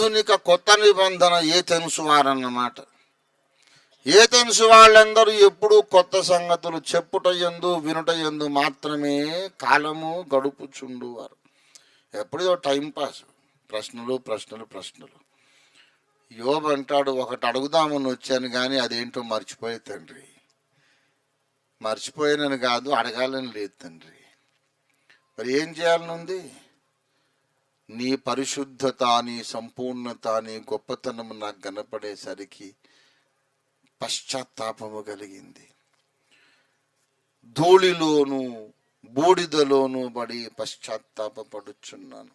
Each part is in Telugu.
ఆధునిక కొత్త నిబంధన ఏ తెలుసు వారన్నమాట ఏ తెలుసు వాళ్ళందరూ ఎప్పుడూ కొత్త సంగతులు చెప్పుట ఎందు వినుట ఎందు మాత్రమే కాలము గడుపుచుండువారు ఎప్పుడో టైంపాస్ ప్రశ్నలు ప్రశ్నలు ప్రశ్నలు. యోబు అంటాడు ఒకటి అడుగుదామని వచ్చాను కానీ అదేంటో మర్చిపోయే తండ్రి. మర్చిపోయానని కాదు అడగాలని లేదు తండ్రి. మరి ఏం చేయాలని ఉంది నీ పరిశుద్ధత నీ సంపూర్ణత నీ గొప్పతనము నాకు కనపడేసరికి పశ్చాత్తాపము కలిగింది. ధూళిలోను బూడిదలోను పడి పశ్చాత్తాపడుచున్నాను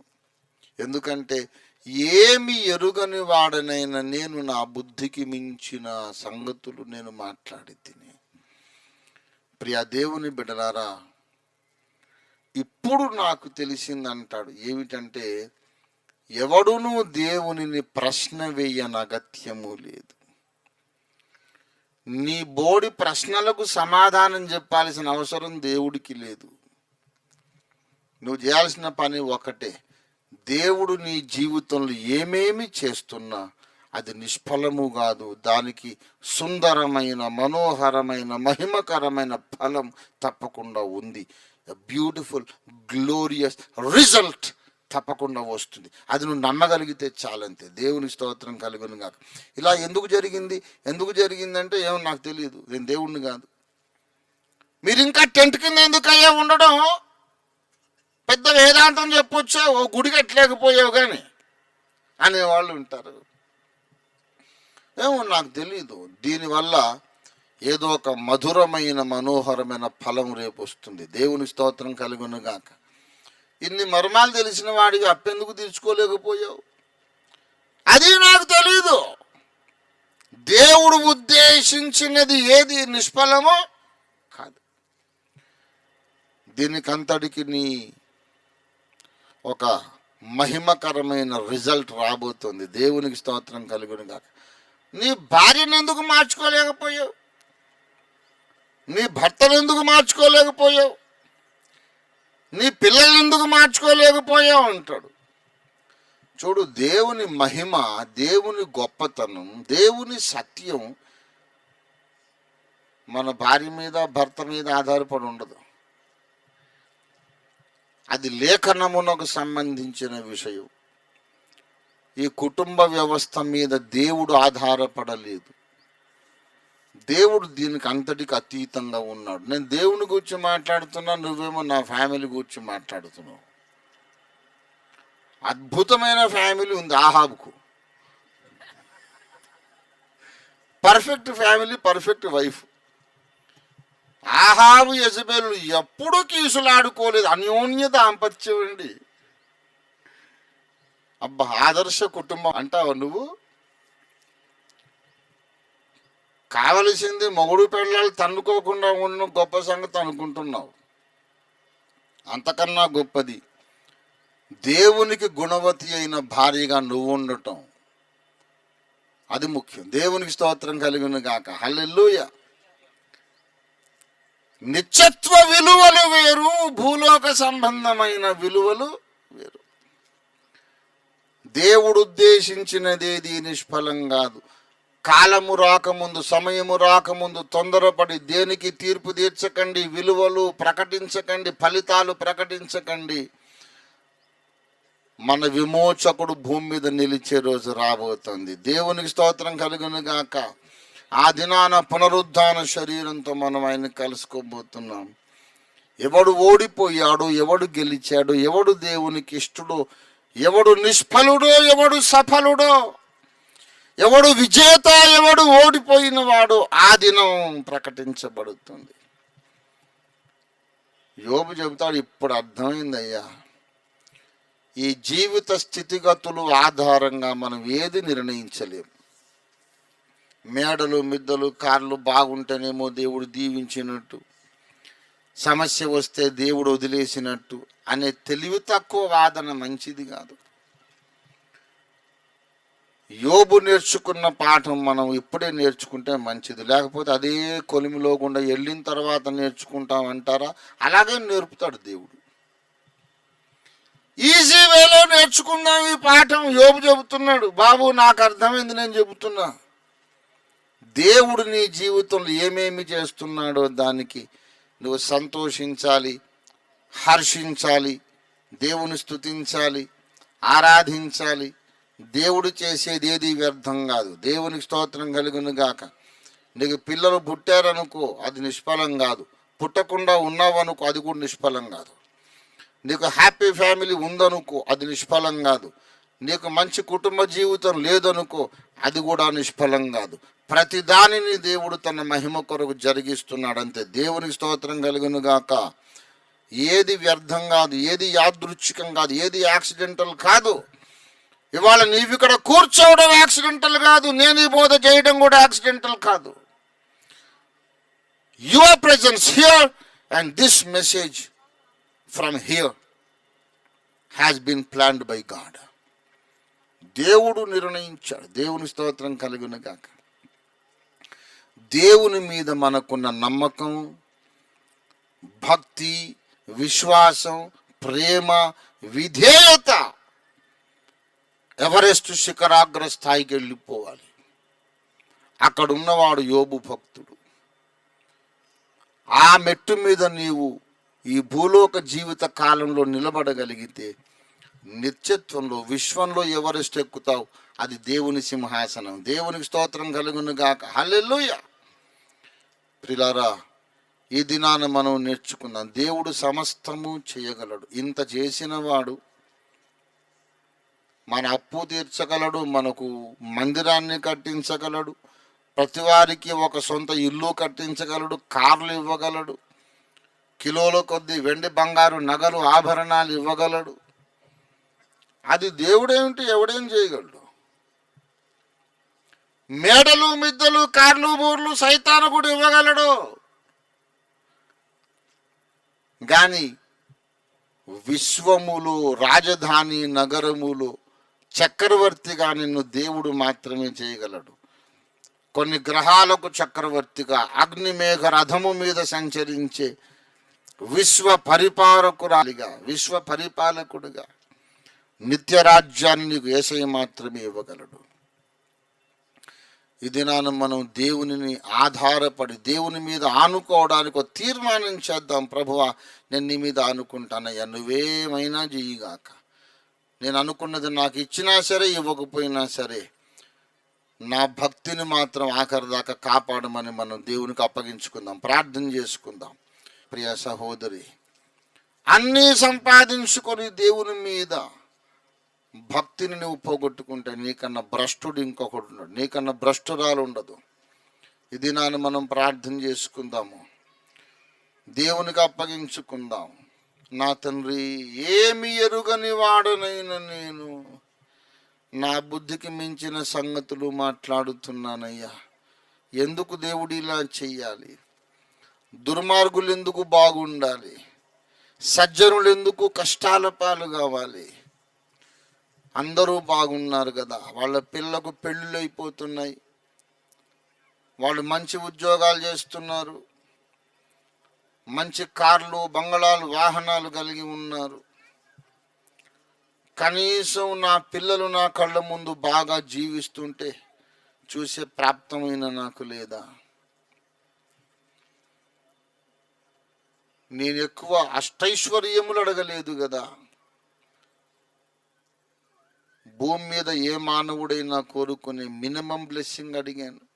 ఎందుకంటే ఏమి ఎరుగని వాడనైనా నేను నా బుద్ధికి మించిన సంగతులు నేను మాట్లాడి తిని. ప్రియా దేవుని బిడలారా ఇప్పుడు నాకు తెలిసింది అంటాడు ఏమిటంటే ఎవడును దేవునిని ప్రశ్న వేయని అగత్యము లేదు. నీ బోడి ప్రశ్నలకు సమాధానం చెప్పాల్సిన అవసరం దేవుడికి లేదు. నువ్వు చేయాల్సిన పని ఒకటే. దేవుడు నీ జీవితంలో ఏమేమి చేస్తున్నా అది నిష్ఫలము కాదు. దానికి సుందరమైన మనోహరమైన మహిమకరమైన ఫలం తప్పకుండా ఉంది. బ్యూటిఫుల్ గ్లోరియస్ రిజల్ట్ తప్పకుండా వస్తుంది. అది నువ్వు నమ్మగలిగితే చాలంతే. దేవుని స్తోత్రం కలుగును కాక ఇలా ఎందుకు జరిగింది? ఎందుకు జరిగిందంటే ఏమో నాకు తెలియదు నేను దేవుణ్ణి కాదు. మీరు ఇంకా టెంట్ కింద ఎందుకు అయ్యా ఉండడం? పెద్ద వేదాంతం చెప్పొచ్చా? ఓ గుడి కట్టలేకపోయావు కానీ అనేవాళ్ళు ఉంటారు. ఏమో నాకు తెలియదు దీనివల్ల ఏదో ఒక మధురమైన మనోహరమైన ఫలం రేపు వస్తుంది. దేవుని స్తోత్రం కలిగినగాక. ఇన్ని మర్మాలు తెలిసిన వాడికి అప్పెందుకు తీర్చుకోలేకపోయావు? అది నాకు తెలీదు. దేవుడు ఉద్దేశించినది ఏది నిష్ఫలమో కాదు. దీనికంతటికి నీ ఒక మహిమకరమైన రిజల్ట్ రాబోతుంది. దేవునికి స్తోత్రం కలిగినగాక. నీ భార్యను ఎందుకు మార్చుకోలేకపోయావు? నీ భర్తను ఎందుకు మార్చుకోలేకపోయావు? నీ పిల్లలు ఎందుకు మార్చుకోలేకపోయావు అంటాడు. చూడు దేవుని మహిమ దేవుని గొప్పతనం దేవుని సత్యం మన భార్య మీద భర్త మీద ఆధారపడి ఉండదు. అది లేఖనమునకు సంబంధించిన విషయం. ఈ కుటుంబ వ్యవస్థ మీద దేవుడు ఆధారపడలేదు. దేవుడు దీనికి అంతటికి అతీతంగా ఉన్నాడు. నేను దేవుని గురించి మాట్లాడుతున్నా నువ్వేమో నా ఫ్యామిలీ గురించి మాట్లాడుతున్నావు. అద్భుతమైన ఫ్యామిలీ ఉంది ఆహాబుకు. Perfect family perfect wife. ఆహాబు యజబేలు ఎప్పుడూ కీసులాడుకోలేదు. అన్యోన్య దాంపత్యం అండి అబ్బా ఆదర్శ కుటుంబం అంటావా నువ్వు? కావలసింది మొగుడు పెళ్ళాలు తన్నుకోకుండా ఉన్న గొప్ప సంగతి అనుకుంటున్నావు. అంతకన్నా గొప్పది దేవునికి గుణవతి అయిన భార్యగా నువ్వు ఉండటం. అది ముఖ్యం. దేవునికి స్తోత్రం కలిగిన గాక. హల్లెల్లుయ నిత్యత్వ విలువలు వేరు భూలోక సంబంధమైన విలువలు వేరు. దేవుడు ఉద్దేశించినదేది నిష్ఫలం కాదు. కాలము రాకముందు సమయము రాకముందు తొందరపడి దేనికి తీర్పు తీర్చకండి విలువలు ప్రకటించకండి ఫలితాలు ప్రకటించకండి. మన విమోచకుడు భూమి మీద నిలిచే రోజు రాబోతుంది. దేవునికి స్తోత్రం కలుగును గాక. ఆ దినాన పునరుద్ధాన శరీరంతో మనం ఆయన కలుసుకోబోతున్నాం. ఎవడు ఓడిపోయాడు ఎవడు గెలిచాడు ఎవడు దేవునికి ఇష్టడో ఎవడు నిష్ఫలుడో ఎవడు సఫలుడో ఎవడు విజేత ఎవడు ఓడిపోయిన వాడు ఆ దినం ప్రకటించబడుతుంది. యోబు చెబుతాడు ఇప్పుడు అర్థమైందయ్యా. ఈ జీవిత స్థితిగతులు ఆధారంగా మనం ఏది నిర్ణయించలేము మేడలు మిద్దలు కార్లు బాగుంటేనేమో దేవుడు దీవించినట్టు సమస్య వస్తే దేవుడు వదిలేసినట్టు అనే తెలివి తక్కువ వాదన మంచిది కాదు. యోబు నేర్చుకున్న పాఠం మనం ఇప్పుడే నేర్చుకుంటే మంచిది. లేకపోతే అదే కొలిమిలో గుండా వెళ్ళిన తర్వాత నేర్చుకుంటాం అంటారా? అలాగే నేర్పుతాడు దేవుడు. ఈజీ వేలో నేర్చుకుందాం ఈ పాఠం యోబు చెబుతున్నాడు. బాబు నాకు అర్థమైంది నేను చెబుతున్నా. దేవుడు నీ జీవితంలో ఏమేమి చేస్తున్నాడో దానికి నువ్వు సంతోషించాలి హర్షించాలి దేవుని స్తుతించాలి ఆరాధించాలి దేవుడు చేసేది ఏది వ్యర్థం కాదు. దేవునికి స్తోత్రం కలుగును గాక. నీకు పిల్లలు పుట్టారనుకో అది నిష్ఫలం కాదు. పుట్టకుండా ఉన్నావనుకో అది కూడా నిష్ఫలం కాదు. నీకు హ్యాపీ ఫ్యామిలీ ఉందనుకో అది నిష్ఫలం కాదు. నీకు మంచి కుటుంబ జీవితం లేదనుకో అది కూడా నిష్ఫలం కాదు. ప్రతి దానిని దేవుడు తన మహిమ కొరకు జరిగిస్తున్నాడు అంతే దేవునికి స్తోత్రం కలుగును గాక. ఏది వ్యర్థం కాదు ఏది యాదృచ్ఛికం కాదు ఏది యాక్సిడెంటల్ కాదు. ఇవాళ నీవు ఇక్కడ కూర్చోవడం యాక్సిడెంటల్ కాదు నేను ఈ బోధ చేయడం కూడా యాక్సిడెంటల్ కాదు. Your presence here and this message from here has been planned by God దేవుడు నిర్ణయించాడు. దేవుని స్తోత్రం కలుగును దేవుని మీద మనకున్న నమ్మకం భక్తి విశ్వాసం ప్రేమ విధేయత ఎవరెస్ట్ శిఖరాగ్ర స్థాయికి వెళ్ళిపోవాలి. అక్కడ ఉన్నవాడు యోబు భక్తుడు. ఆ మెట్టు మీద నీవు ఈ భూలోక జీవిత కాలంలో నిలబడగలిగితే నిత్యత్వంలో విశ్వంలో ఎవరెస్ట్ ఎక్కుతావు? అది దేవుని సింహాసనం. దేవునికి స్తోత్రం కలుగును గాక. హల్లెలుయ! ప్రిలారా ఈ దినాన మనం నేర్చుకుందాం దేవుడు సమస్తము చేయగలడు. ఇంత చేసిన వాడు మన అప్పు తీర్చగలడు మనకు మందిరాన్ని కట్టించగలడు ప్రతి వారికి ఒక సొంత ఇల్లు కట్టించగలడు కార్లు ఇవ్వగలడు కిలోల కొద్ది వెండి బంగారు నగలు ఆభరణాలు ఇవ్వగలడు. అది దేవుడేమిటి? ఎవడేం చేయగలడు? మేడలు మిద్దలు కార్లు బూర్లు సైతాను కూడా ఇవ్వగలడు. కానీ విశ్వములో రాజధాని నగరములో చక్రవర్తిగా నిన్ను దేవుడు మాత్రమే చేయగలడు. కొన్ని గ్రహాలకు చక్రవర్తిగా అగ్నిమేఘ రథము మీద సంచరించే విశ్వ పరిపాలకురాలిగా విశ్వ పరిపాలకుడిగా నిత్య రాజ్యాన్ని నీకు ఏసై మాత్రమే ఇవ్వగలడు. ఈ దినాన మనం దేవునిని ఆధారపడి దేవుని మీద ఆనుకోవడానికి ఒక తీర్మానం చేద్దాం. ప్రభువా నేను నీ మీద ఆనుకుంటానయ్యా నువ్వేమైనా చెయ్యిగాక నేను అనుకున్నది నాకు ఇచ్చినా సరే ఇవ్వకపోయినా సరే నా భక్తిని మాత్రం ఆఖరి దాకా కాపాడమని మనం దేవునికి అప్పగించుకుందాం ప్రార్థన చేసుకుందాం. ప్రియ సహోదరి అన్నీ సంపాదించుకొని దేవుని మీద భక్తిని నువ్వు పోగొట్టుకుంటే నీకన్నా భ్రష్టుడు ఇంకొకడు ఉండడు నీకన్నా భ్రష్టురాలు ఉండదు. ఇది నాను మనం ప్రార్థన చేసుకుందాము దేవునికి అప్పగించుకుందాము నా తండ్రి ఏమి ఎరుగని వాడనైన నేను. నా బుద్ధికి మించిన సంగతులు మాట్లాడుతున్నానయ్యా. ఎందుకు దేవుడు ఇలా చెయ్యాలి? దుర్మార్గులు ఎందుకు బాగుండాలి? సజ్జనులు ఎందుకు కష్టాల పాలు కావాలి? అందరూ బాగున్నారు కదా. వాళ్ళ పిల్లకు పెళ్ళిళ్ళు అయిపోతున్నాయి. వాళ్ళు మంచి ఉద్యోగాలు చేస్తున్నారు. మంచి కార్లు బంగళాలు వాహనాలు కలిగి ఉన్నారు. కనీసం నా పిల్లలు నా కళ్ళ ముందు బాగా జీవిస్తుంటే చూసే ప్రాప్తమైన నాకు లేదా? నేను ఎక్కువ అష్టైశ్వర్యములు అడగలేదు కదా? భూమి మీద ఏ మానవుడైనా కోరుకునే మినిమం బ్లెస్సింగ్ అడిగాను.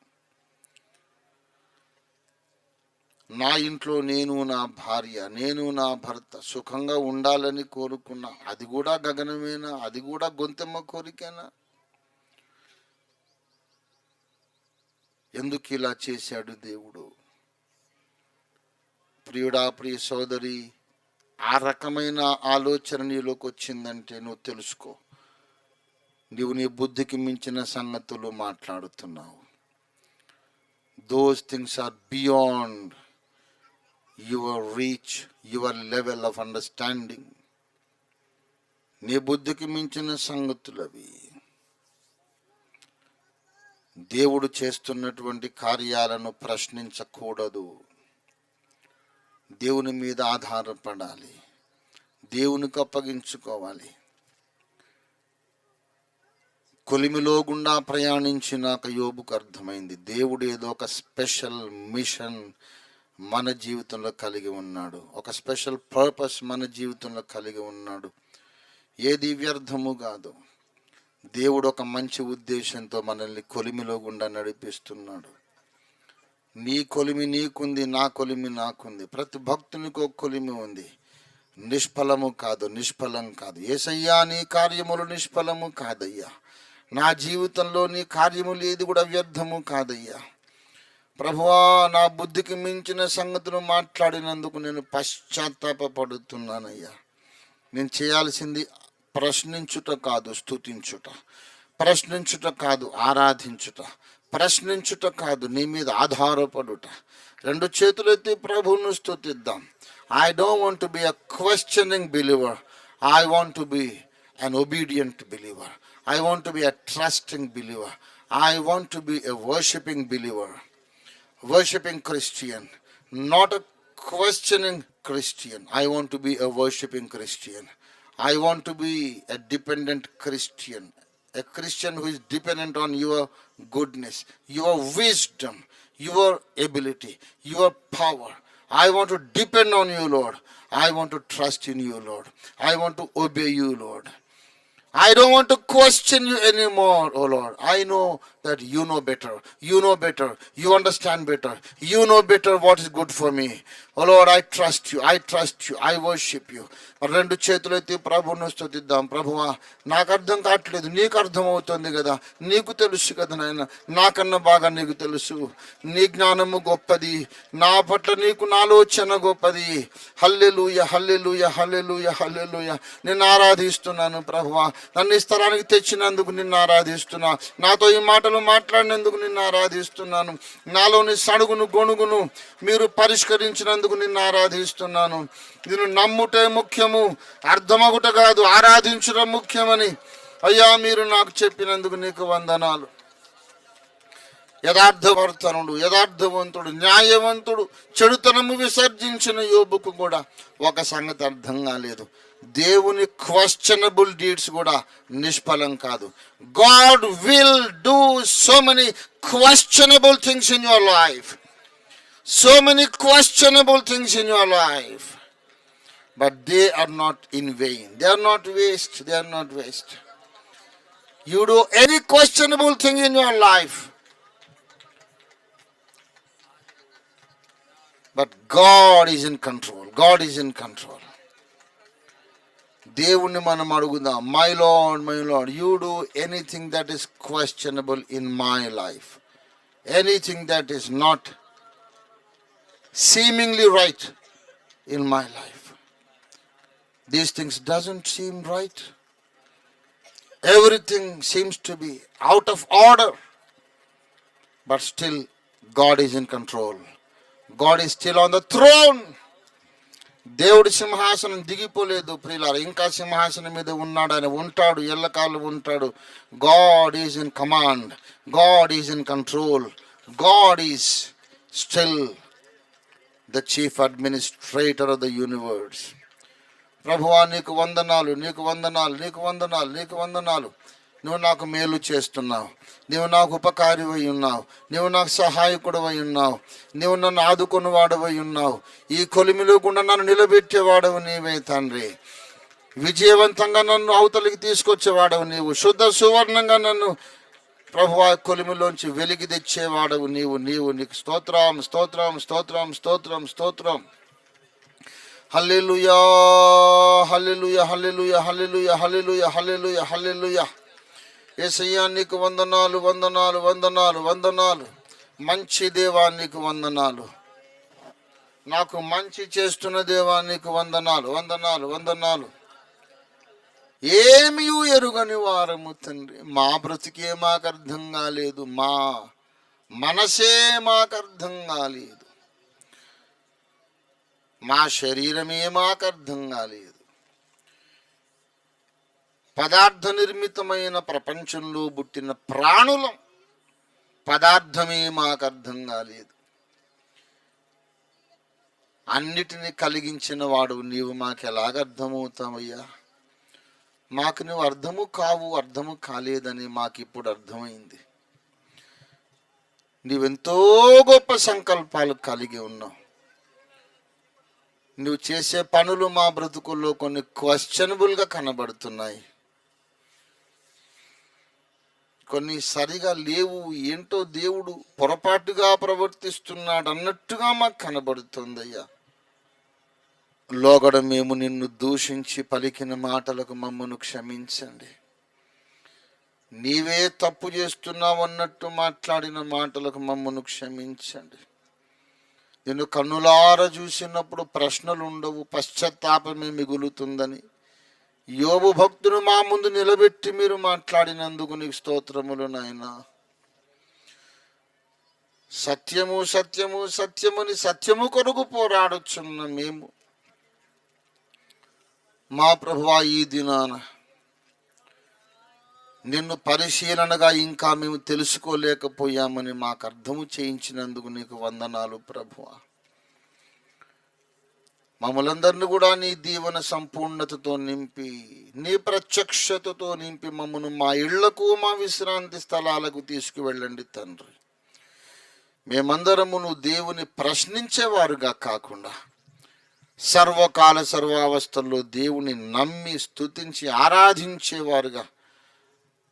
నా ఇంట్లో నేను నా భార్య నేను నా భర్త సుఖంగా ఉండాలని కోరుకున్నా అది కూడా గగనమేనా? అది కూడా గొంతెమ్మ కోరికేనా? ఎందుకు ఇలా చేశాడు దేవుడు? ప్రియుడా ప్రియ సోదరి ఆ రకమైన ఆలోచన నీలోకి వచ్చిందంటే నువ్వు తెలుసుకో. నీవు నీ బుద్ధికి మించిన సంగతులు మాట్లాడుతున్నావు. Those things are beyond your reach your level of understanding నీ బుద్ధికి మించిన సంగతులు అవి దేవుడు చేస్తున్నటువంటి కార్యాలను ప్రశ్నించకూడదు. దేవుని మీద ఆధారపడాలి. దేవునికి అప్పగించుకోవాలి. కొలిమిలో గుండా ప్రయాణించినాక యోబుకు అర్థమైంది. దేవుడు ఏదో ఒక స్పెషల్ మిషన్ మన జీవితంలో కలిగి ఉన్నాడు. ఒక స్పెషల్ పర్పస్ మన జీవితంలో కలిగి ఉన్నాడు. ఏది వ్యర్థము కాదు. దేవుడు ఒక మంచి ఉద్దేశంతో మనల్ని కొలిమిలో గుండా నడిపిస్తున్నాడు. నీ కొలిమి నీకుంది నా కొలిమి నాకుంది. ప్రతి భక్తునికి ఒక కొలిమి ఉంది. నిష్ఫలము కాదు నిష్ఫలం కాదు. ఏసయ్యా నీ కార్యములు నిష్ఫలము కాదయ్యా. నా జీవితంలో నీ కార్యములు ఏది కూడా వ్యర్థము కాదయ్యా. ప్రభువా నా బుద్ధికి మించిన సంగతులు మాట్లాడినందుకు నేను పశ్చాత్తాపడుతున్నానయ్యా నేను చేయాల్సింది ప్రశ్నించుట కాదు స్థుతించుట ప్రశ్నించుట కాదు ఆరాధించుట. ప్రశ్నించుట కాదు నీ మీద ఆధారపడుట. రెండు చేతులెత్తి ప్రభువును స్థుతిద్దాం I don't want be a questioning believer I want to be an obedient believer I want be a trusting believer I want be a worshiping believer worshiping Christian, not a questioning Christian. I want to be a worshiping Christian. I want to be a dependent Christian, a Christian who is dependent on your goodness, your wisdom, your ability, your power. I want to depend on you, Lord. I want to trust in you, Lord. I want to obey you, Lord. I don't want to question you anymore, oh Lord. I know that you know better. You know better. You understand better. You know better what is good for me. Oh Lord, I trust you. I trust you. I worship you. రెండు చేతులు అయితే ప్రభువును స్తుతిద్దాం ప్రభువా నాకు అర్థం కావట్లేదు నీకు అర్థమవుతుంది కదా నీకు తెలుసు కదా నాయన నాకన్నా బాగా నీకు తెలుసు నీ జ్ఞానము గొప్పది నా పట్ల నీకు నాలోచన గొప్పది హల్లెలుయ హల్లెలుయ హల్లెలుయ హల్లెలుయ నిన్ను ఆరాధిస్తున్నాను ప్రభువా నన్ను ఈ స్థలానికి తెచ్చినందుకు నిన్ను ఆరాధిస్తున్నా నాతో ఈ మాట మాటలు మాట్లాడినందుకు నిన్ను ఆరాధిస్తున్నాను. నాలోని సడుగును గొణుగును మీరు పరిష్కరించినందుకు నిన్ను ఆరాధిస్తున్నాను. నేను నమ్ముటే ముఖ్యము అర్థమగుట కాదు ఆరాధించడం ముఖ్యమని అయ్యా మీరు నాకు చెప్పినందుకు నీకు వందనాలు. యథార్థవర్తనుడు యథార్థవంతుడు న్యాయవంతుడు చెడుతనము విసర్జించిన యోబుకు కూడా ఒక సంగతి అర్థం కాలేదు. దేవుని క్వశ్చనబుల్ డీడ్స్ కూడా నిష్ఫలం కాదు God will do so many questionable things in your life so many questionable things in your life but they are not in vain. They are not waste. They are not waste. You do any questionable thing in your life, but God is in control. God is in control. దేవుణ్ణి మనం అడుగుదాం my Lord my Lord you do anything that is questionable in my life anything that is not seemingly right in my life these things doesn't seem right everything seems to be out of order but still god is in control god is still on the throne దేవుడి సింహాసనం దిగిపోలేదు ప్రియులార. ఇంకా సింహాసనం మీద ఉన్నాడు. ఆయన ఉంటాడు. ఎల్లకాలు ఉంటాడు. God is in command God is in control God is still the chief administrator of the universe ప్రభువా నీకు వందనాలు నీకు వందనాలు నీకు వందనాలు నీకు వందనాలు. నువ్వు నాకు మేలు చేస్తున్నావు. నువ్వు నాకు ఉపకారివై ఉన్నావు. నువ్వు నాకు సహాయకుడవై ఉన్నావు. నువ్వు నన్ను ఆదుకుని వాడవై ఉన్నావు. ఈ కొలిమిలో గుండా నన్ను నిలబెట్టేవాడవు నీవే తండ్రి. విజయవంతంగా నన్ను అవతలికి తీసుకొచ్చేవాడవు నీవు. శుద్ధ సువర్ణంగా నన్ను ప్రభు కొలిమిలోంచి వెలికి తెచ్చేవాడవు నీవు. నీవు నీకు స్తోత్రం స్తోత్రం స్తోత్రం స్తోత్రం స్తోత్రం. Hallelujah hallelujah hallelujah hallelujah hallelujah hallelujah hallelujah. యేసయ్యా నీకు వందనాలు వందనాలు వందనాలు వందనాలు. మంచి దేవా నీకు వందనాలు. నాకు మంచి చేస్తున్న దేవా నీకు వందనాలు వందనాలు వందనాలు. ఏమీ ఎరుగని వారము తండ్రి. మా బ్రతికే మాకు అర్థం కాలేదు మా మనసే మాకు అర్థం కాలేదు. మా శరీరమే మాకు అర్థం కాలేదు. పదార్థ నిర్మితమైన ప్రపంచంలో పుట్టిన ప్రాణులం పదార్థమే మాకు అర్థం కాలేదు. అన్నిటిని కలిగించిన వాడు నీవు మాకు ఎలాగ అర్థమవుతావయ్యా? మాకు నువ్వు అర్థము కావు అర్థము కాలేదని మాకు ఇప్పుడు అర్థమైంది. నీవెంతో గొప్ప సంకల్పాలు కలిగి ఉన్నావు. నువ్వు చేసే పనులు మా బ్రతుకుల్లో కొన్ని క్వశ్చనబుల్గా కనబడుతున్నాయి. కొన్ని సరిగా లేవు ఏంటో దేవుడు పొరపాటుగా ప్రవర్తిస్తున్నాడు అన్నట్టుగా మాకు కనబడుతుందయ్యా. లోగడ మేము నిన్ను దూషించి పలికిన మాటలకు మమ్మను క్షమించండి. నీవే తప్పు చేస్తున్నావు అన్నట్టు మాట్లాడిన మాటలకు మమ్మను క్షమించండి. నిన్ను కన్నులార చూసినప్పుడు ప్రశ్నలు ఉండవు పశ్చాత్తాపమే మిగులుతుందని యోబు భక్తును మా ముందు నిలబెట్టి మీరు మాట్లాడినందుకు నీకు స్తోత్రములు నాయన. సత్యము సత్యము సత్యముని సత్యము కొరకు పోరాడుచున్న మేము. మా ప్రభువా ఈ దినాన నిన్ను పరిశీలనగా ఇంకా మేము తెలుసుకోలేకపోయామని మాకు అర్థము చేయించినందుకు నీకు వందనాలు ప్రభువా. మమ్మలందరిని కూడా నీ దీవన సంపూర్ణతతో నింపి నీ ప్రత్యక్షతతో నింపి మమ్మను మా ఇళ్ళకు మా విశ్రాంతి స్థలాలకు తీసుకువెళ్ళండి తండ్రి. మేమందరము నువ్వు దేవుని ప్రశ్నించేవారుగా కాకుండా సర్వకాల సర్వావస్థల్లో దేవుని నమ్మి స్తుతించి ఆరాధించేవారుగా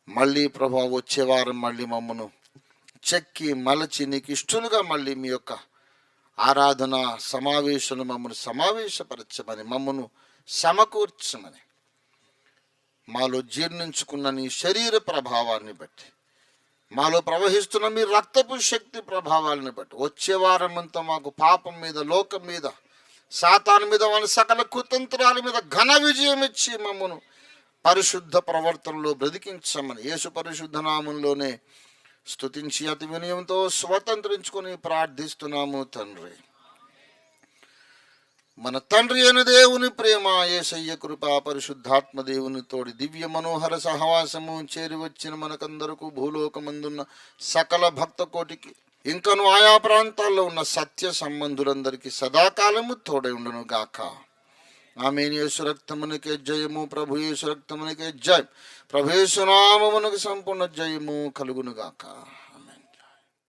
మళ్ళీ ప్రభా వచ్చేవారు మళ్ళీ మమ్మను చెక్కి మలచి నీకు ఇష్టలుగా మళ్ళీ మీ యొక్క ఆరాధన సమావేశం మమ్మను సమావేశపరచమని మమ్మను సమకూర్చమని. మాలో జీర్ణించుకున్న నీ శరీర ప్రభావాన్ని బట్టి మాలో ప్రవహిస్తున్న మీ రక్తపు శక్తి ప్రభావాలను బట్టి వచ్చే వారమంతా మాకు పాపం మీద లోకం మీద సాతాను మీద వాళ్ళ సకల కుతంత్రాల మీద ఘన విజయం ఇచ్చి మమ్మను పరిశుద్ధ ప్రవర్తనలో బ్రతికించమని. యేసు పరిశుద్ధ నామంలోనే స్థుతించి అతి వినయంతో స్వతంత్రించుకొని ప్రార్థిస్తున్నాము తండ్రి. మన తండ్రి అయిన దేవుని ప్రేమ ఏసయ్య కృప పరిశుద్ధాత్మ దేవుని తోడి దివ్య మనోహర సహవాసము చేరి వచ్చిన మనకందరకు భూలోకమందున్న సకల భక్త కోటికి ఇంకను ఆయా ప్రాంతాల్లో ఉన్న సత్య సంబంధులందరికీ సదాకాలము తోడై ఉండును గాక ఆమె రక్తమునికే జయము. ప్రభు యేసు రక్తమునికే జయం. ప్రభు యేసు నామమునకు సంపూర్ణ జయము కలుగునుగాక.